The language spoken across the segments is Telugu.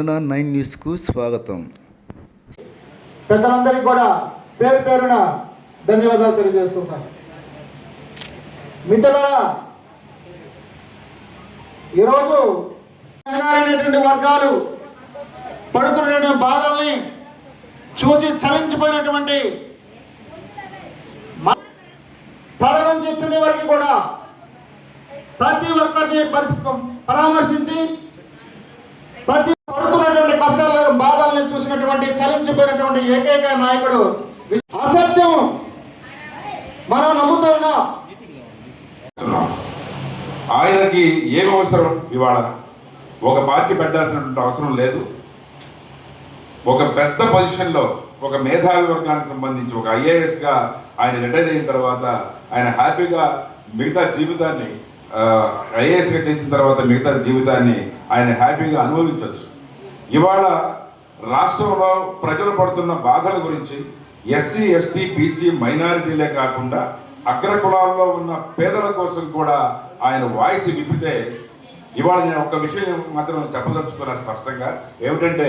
స్పందన నైన్ న్యూస్కు స్వాగతం. పెద్దలందరికీ కూడా పేరు పేరున ధన్యవాదాలు తెలియజేస్తున్నాను. మిత్రులారా ఈరోజు అనేటువంటి వర్గాలు పడుతున్నటువంటి బాధల్ని చూసి చలించిపోయినటువంటి మ- తల నుంచి తుని వరకు కూడా ప్రతి ఒక్కరిని పరిస్థితి పరామర్శించి ప్రతి పడుతున్నటువంటి కష్టాల బాధల్ని చూసినటువంటి చలించిపోయినటువంటి ఏకైక నాయకుడు అసత్యం మనం నమ్ముతూ ఉన్నాం. ఆయనకి ఏం అవసరం? ఇవాళ ఒక పార్టీ పెట్టాల్సినటువంటి అవసరం లేదు. ఒక పెద్ద పొజిషన్లో ఒక మేధావి వర్గానికి సంబంధించి ఒక ఐఏఎస్గా ఆయన రిటైర్ అయిన తర్వాత ఆయన హ్యాపీగా మిగతా జీవితాన్ని ఐఏఎస్గా చేసిన తర్వాత మిగతా జీవితాన్ని ఆయన హ్యాపీగా అనుభవించవచ్చు ఇవాళ రాష్ట్రంలో ప్రజలు పడుతున్న బాధల గురించి ఎస్సీ ఎస్టీ బీసీ మైనారిటీలే కాకుండా అగ్ర కులాల్లో ఉన్న పేదల కోసం కూడా ఆయన వాయిస్ విప్పితే ఇవాళ నేను ఒక విషయం మాత్రం చెప్పదలుచుకున్నా స్పష్టంగా. ఏమిటంటే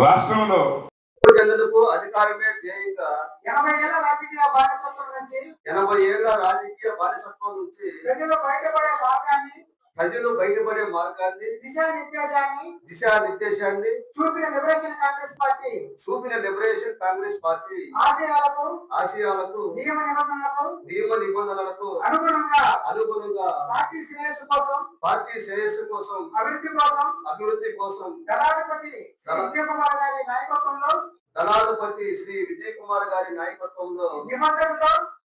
రాష్ట్రంలో చెందుకు అధికారమే ధ్యేయంగా ఎనభై ఏళ్ళ రాజకీయ బానిసత్వం నుంచి ఎనభై ఏళ్ళ రాజకీయ బానిసత్వం నుంచి ప్రజలు బయటపడే మార్గాన్ని ప్రజలు బయటపడే మార్గాన్ని దిశానిర్దేశాన్ని దిశానిర్దేశాన్ని చూపిన లిబరేషన్ కాంగ్రెస్ పార్టీ. చూపిన లిబరేషన్ కాంగ్రెస్ పార్టీ ఆశయాలకు ఆశయాలకు నియమ నిబంధనలకు నియమ నిబంధనలకు అనుగుణంగా అనుగుణంగా పార్టీ శ్రేయస్సు కోసం పార్టీ శ్రేయస్సు కోసం అభివృద్ధి కోసం అభివృద్ధి కోసం దళాధిపతి నాయకత్వంలో దళాధిపతి శ్రీ విజయ్ కుమార్ గారి నాయకత్వంలో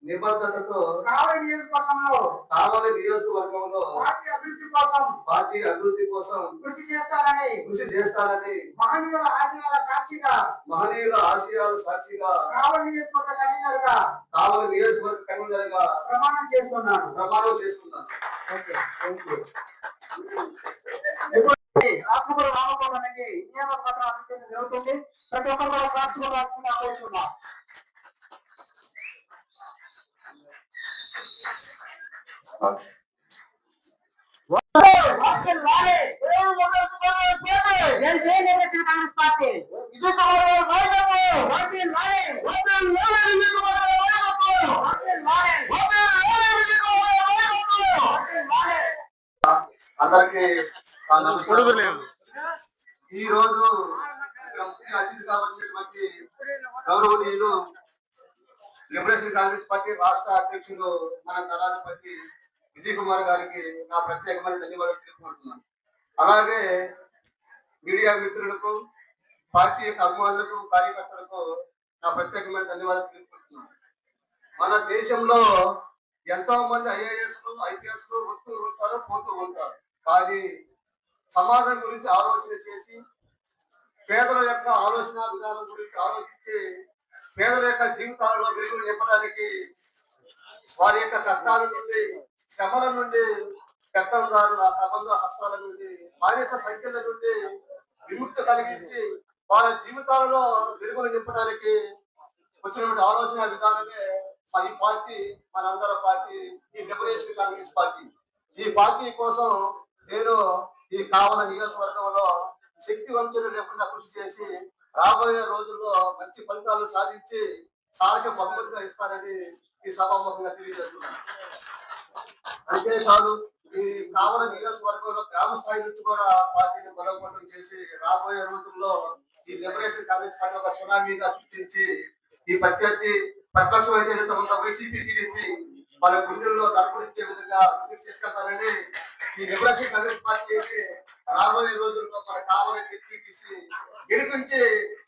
నిబద్ధతతో కావలి నియోజకవర్గంలో కావలి నియోజకవర్గంలో పార్టీ అభివృద్ధి కోసం పార్టీ అభివృద్ధి కోసం కృషి చేస్తానని కృషి చేస్తానని మహనీయుల ఆశయాల సాక్షిగా మహనీయుల ఆశయాలు సాక్షిగా కావలి నియోజకవర్గ కన్వీనర్గా కావలి నియోజకవర్గ కన్వీనర్గా ప్రమాణం చేస్తున్నాను. ప్రమాణం చేసుకున్నాను ఓకే థ్యాంక్ యూ ఆత్మకూరు రామకోవడానికి నియామక పత్రం అందించడం జరుగుతుంది. ప్రతి ఒక్కరు కూడా రాసుకుని ఆలోచిస్తున్నాం కాంగ్రెస్ పార్టీ? విజయ్ కుమార్ అందరికి నా నమస్కారం. ఈ రోజు అతిథిగా వచ్చినటువంటి గౌరవనీయులు లిబరేషన్ కాంగ్రెస్ పార్టీ రాష్ట్ర అధ్యక్షులు మన దళాధిపతి విజయ్ కుమార్ గారికి నా ప్రత్యేకమైన ధన్యవాదాలు తెలుపుకుంటున్నాను. అలాగే మీడియా మిత్రులకు పార్టీ యొక్క అభిమానులకు కార్యకర్తలకు నా ప్రత్యేకమైన ధన్యవాదాలు తెలుపుకుంటున్నాను. మన దేశంలో ఎంతో మంది ఐఏఎస్ ఐపీఎస్ వస్తూ ఉంటారు పోతూ ఉంటారు. కానీ సమాజం గురించి ఆలోచన చేసి పేదల యొక్క ఆలోచన విధానం గురించి ఆలోచించి పేదల యొక్క జీవితాలలో వెలుగులు నింపడానికి వారి యొక్క కష్టాల నుండి శ్రమల నుండి పెత్తందారుల ప్రబంధ హస్తాల నుండి బాధ్యత సంఖ్యల నుండి విముక్తి కలిగించి వారి జీవితాలలో వెలుగులు నింపడానికి వచ్చినటువంటి ఆలోచన విధానమే మా ఈ పార్టీ మనందరి పార్టీ ఈ లిబరేషన్ కాంగ్రెస్ పార్టీ. ఈ పార్టీ కోసం నేను ఈ కావున నియోజకవర్గంలో శక్తి వంచన లేకుండా కృషి చేసి రాబోయే రోజుల్లో మంచి ఫలితాలు సాధించి సారక బహుమతిగా ఇస్తారని ఈ సభాముఖంగా తెలియజేస్తున్నాను. అంతేకాదు ఈ కావల నియోజకవర్గంలో గ్రామ స్థాయి నుంచి కూడా పార్టీని బలోపేతం చేసి రాబోయే రోజుల్లో ఈ లిబరేషన్ కాంగ్రెస్ పార్టీ ఒక సునామీగా సృష్టించి ఈ ప్రత్యర్థి ప్రతిపక్షం అయితే ఏదైతే ఉందో వైసీపీ టీడీపీ వాళ్ళ గుండెల్లో దర్పణించే విధంగా తీసుకెళ్తారని ఈ లిబరేషన్ కాంగ్రెస్ పార్టీ రాబోయే రోజుల్లో మన కావాలని చెప్పి తీసి గెలిపించి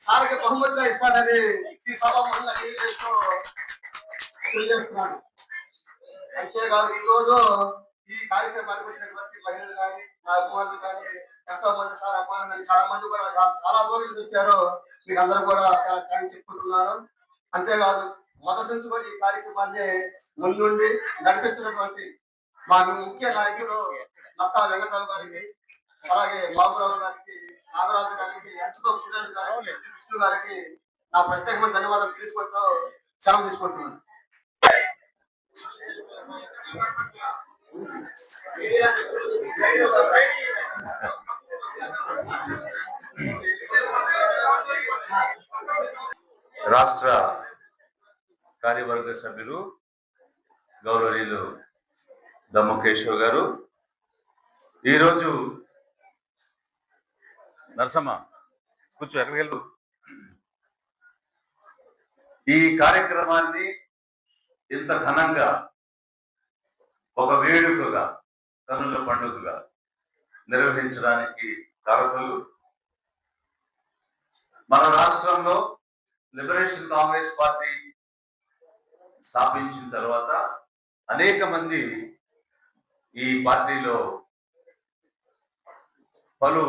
సారికి బహుమతిగా ఇస్తానని ఈ సభాముఖంగా తెలియజేస్తూ తెలియజేస్తున్నాను. అంతేకాదు ఈ రోజు ఈ కార్యక్రమానికి పరిపించినటువంటి మహిళలు కానీ నా అభిమానులు కానీ ఎంతో మంది సార్ అభిమానులు చాలా మంది కూడా చాలా దూరం నుంచి వచ్చారు. మీకు అందరూ కూడా చాలా థ్యాంక్స్ చెప్పుకుంటున్నాను. అంతేకాదు మొదటి నుంచి కూడా ఈ కార్యక్రమాన్ని ముందుండి నడిపిస్తున్నటువంటి మా ముఖ్య నాయకుడు నత్తా వెంకటరావు గారికి అలాగే బాబురావు గారికి నాగరాజు గారికి ఎంచబాబు సురేష్ గారికి విష్ణు గారికి నా ప్రత్యేకమైన ధన్యవాదాలు తీసుకుంటూ సెలవు తీసుకుంటున్నాను. రాష్ట్ర కార్యవర్గ సభ్యులు గౌరవనీయులు దమ్మకేశ్వర్ గారు. ఈరోజు నరసమ్మ కూర్చో ఎక్కడికి వెళ్ళు. ఈ కార్యక్రమాన్ని ఇంత ఘనంగా ఒక వేడుకగా కనుల పండుగగా నిర్వహించడానికి కారకులు మన రాష్ట్రంలో లిబరేషన్ కాంగ్రెస్ పార్టీ స్థాపించిన తర్వాత అనేక మంది ఈ పార్టీలో పలు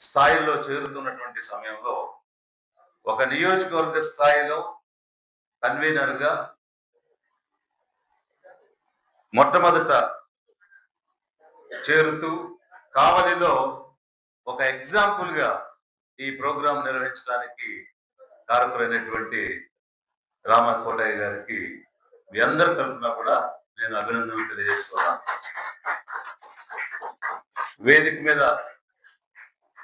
స్థాయిల్లో చేరుతున్నటువంటి సమయంలో ఒక నియోజకవర్గ స్థాయిలో కన్వీనర్గా మొట్టమొదట చేరుతూ కావలిలో ఒక ఎగ్జాంపుల్గా ఈ ప్రోగ్రాం నిర్వహించడానికి కారకులైనటువంటి రామ కోటయ్య గారికి మీ అందరి తరఫున కూడా నేను అభినందనలు తెలియజేస్తున్నాను. వేదిక మీద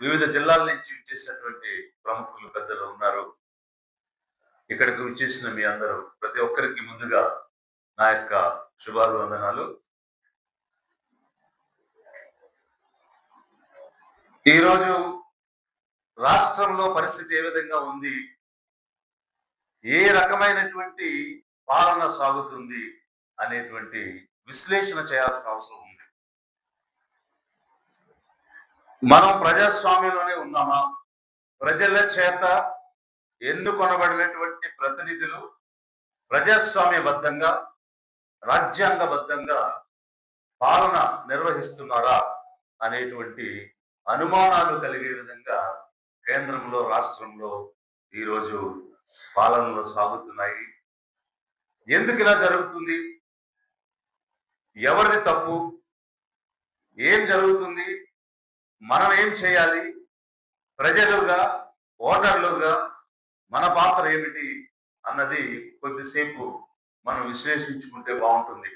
వివిధ జిల్లాల నుంచి వచ్చేసినటువంటి ప్రముఖులు పెద్దలు ఉన్నారు. ఇక్కడికి వచ్చేసిన మీ అందరూ ప్రతి ఒక్కరికి ముందుగా నా యొక్క శుభాభివందనాలు. ఈరోజు రాష్ట్రంలో పరిస్థితి ఏ విధంగా ఉంది? ఏ రకమైనటువంటి పాలన సాగుతుంది అనేటువంటి విశ్లేషణ చేయాల్సిన అవసరం ఉంది. మనం ప్రజాస్వామ్యంలోనే ఉన్నామా? ప్రజల చేత ఎన్నుకొనబడినటువంటి ప్రతినిధులు ప్రజాస్వామ్యబద్ధంగా రాజ్యాంగబద్ధంగా పాలన నిర్వహిస్తున్నారా అనేటువంటి అనుమానాలు కలిగే విధంగా కేంద్రంలో రాష్ట్రంలో ఈరోజు పాలనలు సాగుతున్నాయి. ఎందుకు ఇలా జరుగుతుంది? ఎవరిది తప్పు? ఏం జరుగుతుంది? మనం ఏం చేయాలి? ప్రజలుగా ఓటర్లుగా మన పాత్ర ఏమిటి అన్నది కొద్దిసేపు మనం విశ్లేషించుకుంటే బాగుంటుంది.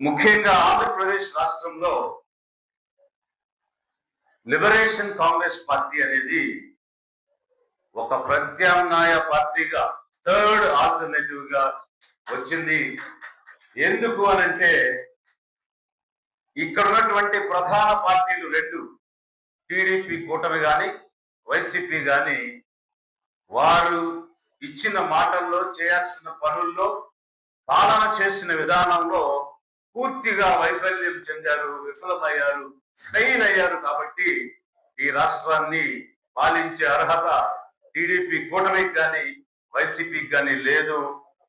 ముఖ్యంగా ఆంధ్రప్రదేశ్ రాష్ట్రంలో లిబరేషన్ కాంగ్రెస్ పార్టీ అనేది ఒక ప్రత్యామ్నాయ పార్టీగా థర్డ్ ఆల్టర్నేటివ్గా వచ్చింది. ఎందుకు అనంటే ఇక్కడ ఉన్నటువంటి ప్రధాన పార్టీలు రెండు టీడీపీ కూటమి కానీ వైసీపీ కానీ వారు ఇచ్చిన మాటల్లో చేయాల్సిన పనుల్లో పాలన చేసిన విధానంలో పూర్తిగా వైఫల్యం చెందారు విఫలమయ్యారు ఫెయిల్ అయ్యారు కాబట్టి ఈ రాష్ట్రాన్ని పాలించే అర్హత టీడీపీ కూటమికి కానీ వైసీపీకి కానీ లేదు.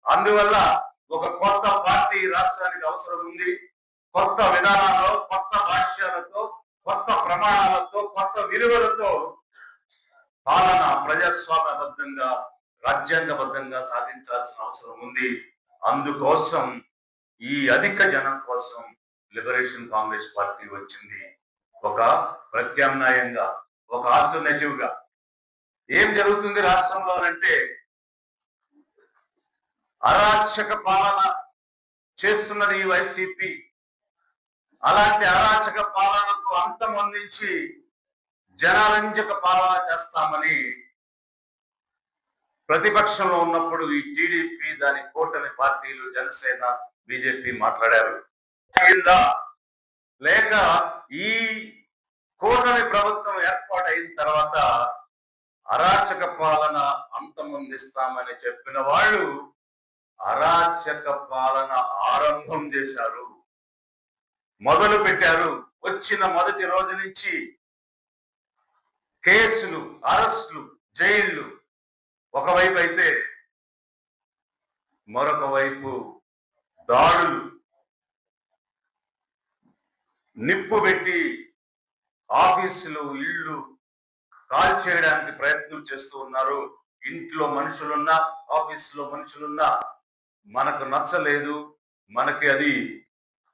అందువల్ల ఒక కొత్త పార్టీ రాష్ట్రానికి అవసరం ఉంది. కొత్త విధానాల్లో కొత్త భాష్యాలతో కొత్త ప్రమాణాలతో కొత్త విలువలతో పాలన ప్రజాస్వామ్యబద్ధంగా రాజ్యాంగబద్ధంగా సాధించాల్సిన అవసరం ఉంది. అందుకోసం ఈ అధిక జనం కోసం లిబరేషన్ కాంగ్రెస్ పార్టీ వచ్చింది. ఒక ప్రత్యామ్నాయంగా ఒక ఆల్టర్నేటివ్గా ఏం జరుగుతుంది రాష్ట్రంలో అంటే అరాచక పాలన చేస్తున్నది ఈ వైసీపీ. అలాంటి అరాచక పాలనకు అంతం అందించి జనరంజక పాలన చేస్తామని ప్రతిపక్షంలో ఉన్నప్పుడు ఈ టీడీపీ దాని కూటమి పార్టీలు జనసేన బీజేపీ మాట్లాడారు. లేక ఈ కూటమి ప్రభుత్వం ఏర్పాటైన తర్వాత అరాచక పాలన అంతమొందిస్తామని చెప్పిన వాళ్ళు అరాచక పాలన ఆరంభం చేశారు. మొదలు పెట్టారు. వచ్చిన మొదటి రోజు నుంచి కేసులు అరెస్టులు జైళ్ళు. ఒకవైపు అయితే మరొక వైపు దాడులు. నిప్పు పెట్టి ఆఫీసులు ఇళ్ళు కాల్ చేయడానికి ప్రయత్నం చేస్తూ ఉన్నారు. ఇంట్లో మనుషులున్నా ఆఫీసులో మనుషులున్నా మనకు నచ్చలేదు మనకి అది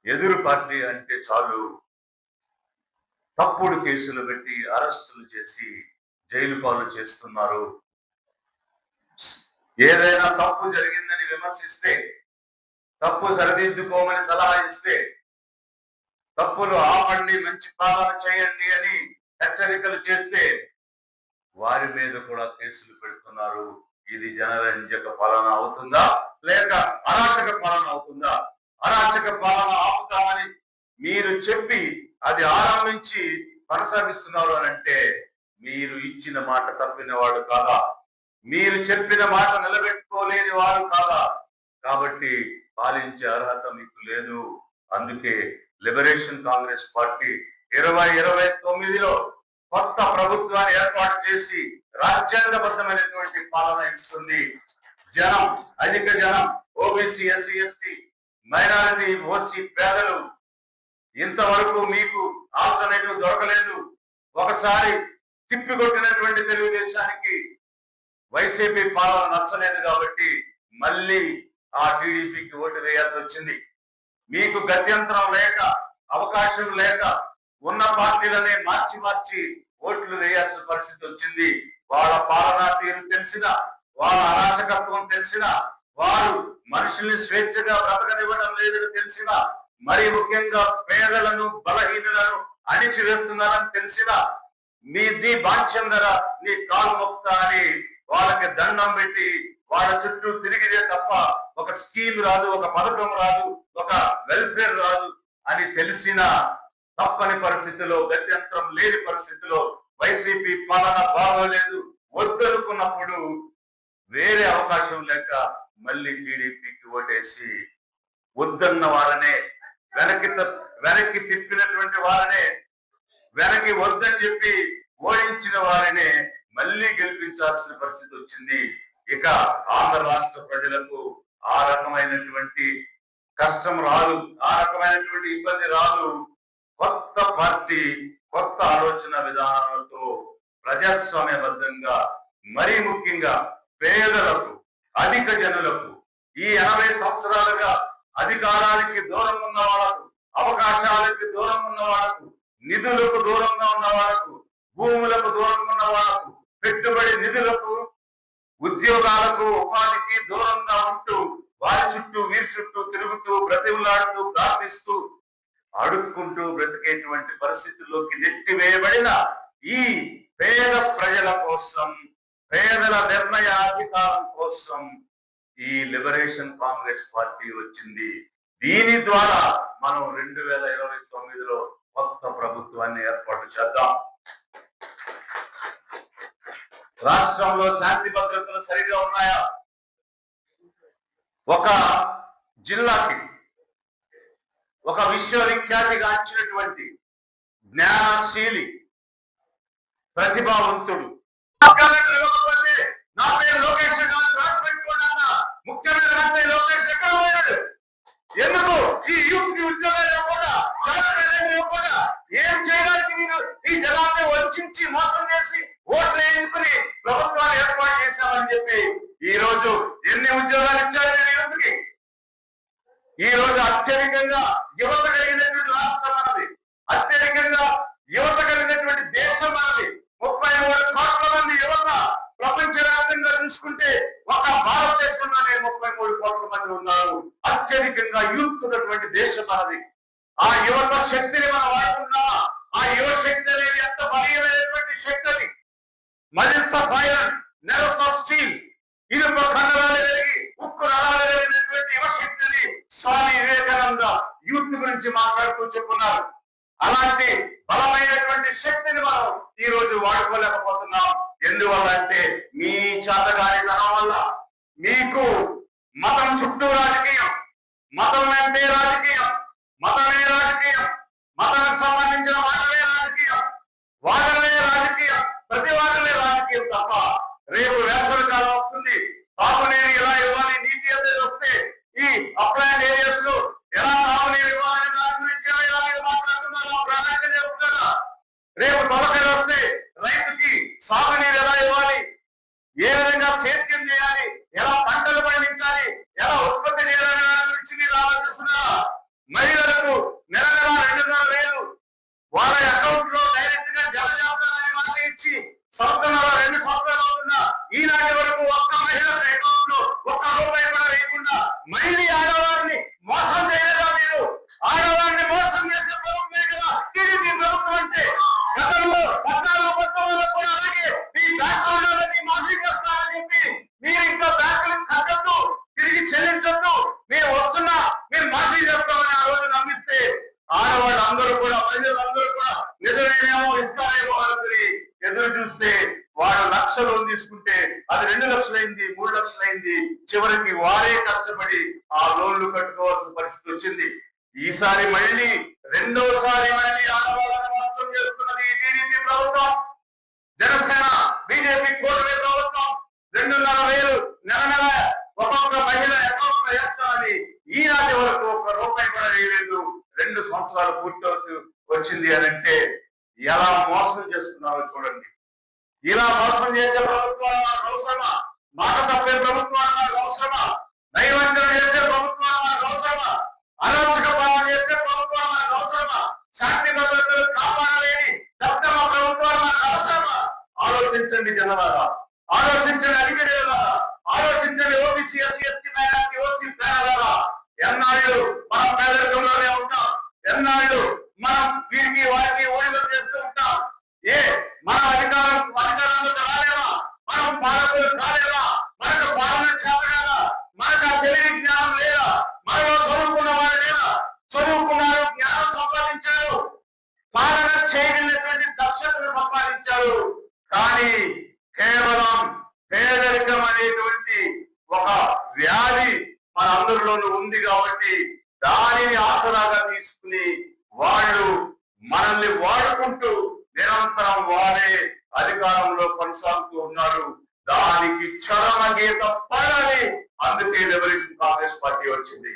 ఎదురు పార్టీ అంటే చాలు. తప్పుడు కేసులు పెట్టి అరెస్టులు చేసి జైలు పాలు చేస్తున్నారు. ఏదైనా తప్పు జరిగిందని విమర్శిస్తే తప్పు సరిదిద్దుకోమని సలహా ఇస్తే తప్పులు ఆపండి మంచి పాలన చేయండి అని హెచ్చరికలు చేస్తే వారి మీద కూడా కేసులు పెడుతున్నారు. ఇది జనరంజక పాలన అవుతుందా? లేక అరాచక పాలన అవుతుందా? అరాచక పాలన ఆపుతామని మీరు చెప్పి అది ఆరంభించి కొనసాగిస్తున్నారు అని అంటే మీరు ఇచ్చిన మాట తప్పిన వాడు కాదా? మీరు చెప్పిన మాట నిలబెట్టుకోలేని వారు కాదా? కాబట్టి పాలించే అర్హత మీకు లేదు. అందుకే లిబరేషన్ కాంగ్రెస్ పార్టీ ఇరవై ఇరవై తొమ్మిదిలో కొత్త ప్రభుత్వాన్ని ఏర్పాటు చేసి రాజ్యాంగబద్ధమైనటువంటి పాలన ఇస్తుంది. జనం అధిక జనం OBC SC ST minority OC పేదలు ఇంతవరకు మీకు ఆల్టర్నేటివ్ దొరకలేదు. ఒకసారి తిప్పికొట్టినటువంటి తెలుగుదేశానికి వైసీపీ పాలన నచ్చలేదు కాబట్టి మళ్ళీ ఆ టీడీపీకి ఓటు వేయాల్సి వచ్చింది. మీకు గత్యంతరం లేక అవకాశం లేక ఉన్న పార్టీలనే మార్చి మార్చి ఓట్లు వేయాల్సిన పరిస్థితి వచ్చింది. వాళ్ళ పాలనా తీరు తెలిసిన వాళ్ళ అరాచకత్వం తెలిసిన వారు మనుషుల్ని స్వేచ్ఛగా బ్రతకనివ్వడం లేదని తెలిసిన మరి ముఖ్యంగా పేదలను బలహీనులను అణిచివేస్తున్నారని తెలిసిన నీ నీ బాధ్యందర నీ కాలు మొక్తా అని వాళ్ళకి దండం పెట్టి వాళ్ళ చుట్టూ తిరిగిదే తప్ప ఒక స్కీమ్ రాదు ఒక పథకం రాదు ఒక వెల్ఫేర్ రాదు అని తెలిసిన తప్పని పరిస్థితిలో గత్యంతరం లేని పరిస్థితిలో వైసీపీ పాలన బాగోలేదు. వద్దనుకున్నప్పుడు వేరే అవకాశం లేక మళ్ళీ టీడీపీకి ఓటేసి వద్దన్న వారనే వెనక్కి వెనక్కి తిప్పినటువంటి వారనే వెనక్కి వద్దని చెప్పి ఓడించిన వారినే మళ్ళీ గెలిపించాల్సిన పరిస్థితి వచ్చింది. ఇక ఆంధ్ర రాష్ట్ర ప్రజలకు ఆ రకమైనటువంటి కష్టం రాదు ఆ రకమైనటువంటి ఇబ్బంది రాదు. కొత్త పార్టీ కొత్త ఆలోచన విధానాలతో ప్రజాస్వామ్యబద్ధంగా మరీ ముఖ్యంగా పేదలకు అధిక జనులకు ఈ ఎనభై సంవత్సరాలుగా అధికారానికి దూరం ఉన్న వాళ్ళకు అవకాశాలకి దూరం ఉన్న వాళ్ళకు నిధులకు దూరంగా ఉన్న వాళ్ళకు భూములకు దూరంగా ఉన్న వాళ్ళకు పెట్టుబడి నిధులకు ఉద్యోగాలకు ఉపాధికి దూరంగా ఉంటూ వారి చుట్టూ వీరి చుట్టూ తిరుగుతూ బ్రతిమలాడుతూ ప్రార్థిస్తూ అడుక్కుంటూ బ్రతికేటువంటి పరిస్థితుల్లోకి నెట్టివేయబడిన ఈ పేద ప్రజల కోసం పేదల నిర్ణయాధికారం కోసం ఈ లిబరేషన్ కాంగ్రెస్ పార్టీ వచ్చింది. దీని ద్వారా మనం రెండు వేల ఇరవై తొమ్మిదిలో కొత్త ప్రభుత్వాన్ని ఏర్పాటు చేద్దాం. రాష్ట్రంలో శాంతి భద్రతలు సరిగా ఉన్నాయా? ఒక జిల్లాకి ఒక విశ్వవిఖ్యాతిగాంచినటువంటి జ్ఞానశీలి ప్రతిభావంతుడు ఇవ్వకపోతే నా పేరు లోకేష్ రాసి పెట్టుకోండి అన్న. మంత్రి లోకేష్ ఎక్కడ పోయాడు ఎందుకు? ఈ యూత్కి ఉద్యోగాలు ఇవ్వకుండా ఇవ్వకుండా ఏం చేయడానికి మీరు ఈ జనాన్ని వంచి మోసం చేసి ఓట్లు వేయించుకుని ప్రభుత్వాన్ని ఏర్పాటు చేశామని చెప్పి ఈ రోజు ఎన్ని ఉద్యోగాలు ఇచ్చారు మీరు యూత్కి ఈ రోజు అత్యధికంగా యువత కలిగినటువంటి రాష్ట్రం మనది అత్యధికంగా యువత కలిగినటువంటి దేశం మనది ముప్పై మూడు కోట్ల మంది యువత ప్రపంచవ్యాప్తంగా చూసుకుంటే ఒక భారతదేశంలోనే ముప్పై మూడు కోట్ల మంది ఉన్నారు అత్యధికంగా యూత్ ఉన్నటువంటి దేశం మనది. ఆ యువత శక్తిని మనం వాడుకున్నా ఆ యువ శక్తి అనేది ఎంత బలీయమైనటువంటి శక్తి అది? Muscles of iron nerves of steel ఇనుప కండరాలు కలిగి ఉక్కు నరాలు కలిగినటువంటి యువశక్తిని స్వామి వివేకానంద యూత్ గురించి మాట్లాడుతూ చెప్పున్నారు. అలాంటి బలమైనటువంటి శక్తిని మనం ఈ రోజు వాడుకోలేకపోతున్నాం. ఎందువల్ల అంటే మీ చేతగానితనం వల్ల మీకు మతం చుట్టూ రాజకీయం మతం అంటే రాజకీయం. మతమే రాజకీయం. మతానికి సంబంధించిన మాటలే రాజకీయం. వాదనలే రాజకీయం. ప్రతి వాదనలే రాజకీయం తప్ప రేపు వేసవి కాలం వస్తుంది. తాగునీరు ఎలా ఇవ్వాలి? నీటి అనేది వస్తే ఈ అప్లైన్ ఏరియాస్లో ఎలా తాగునీరు ఇవ్వాలని దాని గురించి ఎలా మీరు మాట్లాడుతున్నారా? ప్రణాళిక చేస్తున్నారా రేపు తొలకరి వస్తే రైతుకి సాగునీరు ఎలా ఇవ్వాలి ఏ విధంగా సేద్యం చేయాలి ఎలా పంటలు పండించాలి ఎలా ఉత్పత్తి చేయాలనే దాని గురించి మీరు ఆలోచిస్తున్నారా మహిళలకు నెల నెల రెండున్నర వేలు వాళ్ళ అకౌంట్లో డైరెక్ట్గా జమ చేస్తానని మాట ఇచ్చి సంవత్సరాల రెండు సంవత్సరాలు అవుతున్నా ఈనాటి వరకు ఒక్క మహిళ అకౌంట్లో ఒక్క రూపాయి కూడా వేయకుండా మళ్ళీ ఆడవారిని మోసం చేయలేదా మీరు ఆడవారిని మోసం చేసే ప్రభుత్వం చూస్తే వాడు లక్ష లోన్ తీసుకుంటే అది రెండు లక్షలైంది మూడు లక్షలైంది చివరికి వారే కష్టపడి ఆ లోన్లు కట్టుకోవాల్సిన పరిస్థితి వచ్చింది. ఈసారి మళ్ళీ రెండోసారి మళ్ళీ ఆందోళన మోసం చేస్తున్నది టీడీపీ ప్రభుత్వం. జనసేన బీజేపీ కూటమి ప్రభుత్వం రెండున్నర వేలు నెల నెల ఒక్కొక్క మహిళ అకౌంట్ వేస్తామని ఈనాటి వరకు ఒక్క రూపాయి కూడా వేయలేదు. రెండు సంవత్సరాలు పూర్తవుతూ వచ్చింది అని అంటే ఎలా మోసం చేస్తున్నారో చూడండి. ఇలా మోసం చేసే ప్రభుత్వాలు అవసరమా? మాట తప్పే ప్రభుత్వాలు మనకు అవసరమా నైవంచన చేసే ప్రభుత్వాలు మనకు అవసరమా అరాచక పాలన చేసే ప్రభుత్వాలు మనకు అవసరమా శాంతి భద్రతలు కాపాడలేని దత్తమ ప్రభుత్వాలు మనకు అవసరమా ఆలోచించండి జనలారా ఆలోచించండి అధికారులారా ఆలోచించండి OBC SC ST minority OC పేదలారా ఎన్నాళ్ళు మనం పేదరికంలోనే ఉంటాం ఎన్నాళ్ళు మనం వీరికి వారికి ఓడిలు చేస్తూ ఉంటాం ఏ మన అధికారం అధికారంలోకి రాలేమా మనం పాలకులు కాలేమా మనకు పాలన చేతగా మనకు ఆ తెలివి జ్ఞానం లేదా మనలో చదువుకున్న వాళ్ళు లేదా చదువుకున్నారు జ్ఞానం సంపాదించారు పాలన చేయగలిగినటువంటి దక్షతను సంపాదించారు కానీ కేవలం పేదరికం అనేటువంటి ఒక వ్యాధి మన అందరిలోనూ ఉంది కాబట్టి దానిని ఆసరాగా తీసుకుని వాళ్ళు మనల్ని వాడుకుంటూ నిరంతరం వారే అధికారంలో కొనసాగుతూ ఉన్నారు. దానికి చరమ గీతం పడాలి. అందుకే లిబరేషన్ కాంగ్రెస్ పార్టీ వచ్చింది.